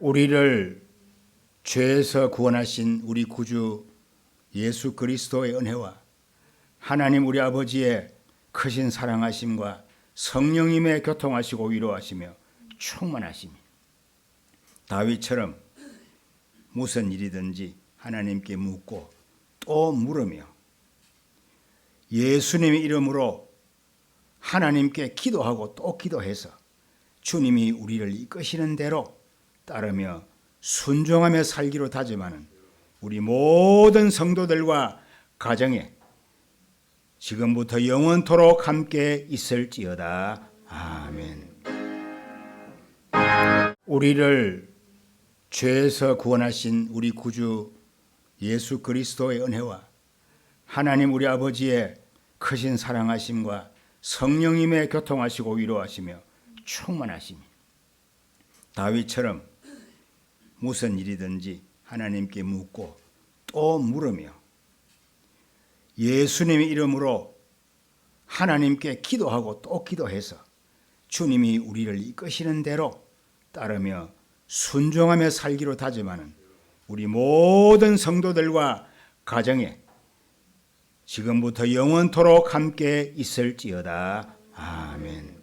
우리를 죄에서 구원하신 우리 구주 예수 그리스도의 은혜와 하나님 우리 아버지의 크신 사랑하심과 성령님의 교통하시고 위로하시며 충만하심이 다윗처럼 무슨 일이든지 하나님께 묻고 또 물으며 예수님의 이름으로 하나님께 기도하고 또 기도해서 주님이 우리를 이끄시는 대로 따르며 순종하며 살기로 다짐하는 우리 모든 성도들과 가정에 지금부터 영원토록 함께 있을지어다. 아멘. 우리를 죄에서 구원하신 우리 구주 예수 그리스도의 은혜와 하나님 우리 아버지의 크신 사랑하심과 성령님의 교통하시고 위로하시며 충만하심이 다윗처럼 무슨 일이든지 하나님께 묻고 또 물으며 예수님의 이름으로 하나님께 기도하고 또 기도해서 주님이 우리를 이끄시는 대로 따르며 순종하며 살기로 다짐하는 우리 모든 성도들과 가정에 지금부터 영원토록 함께 있을지어다. 아멘.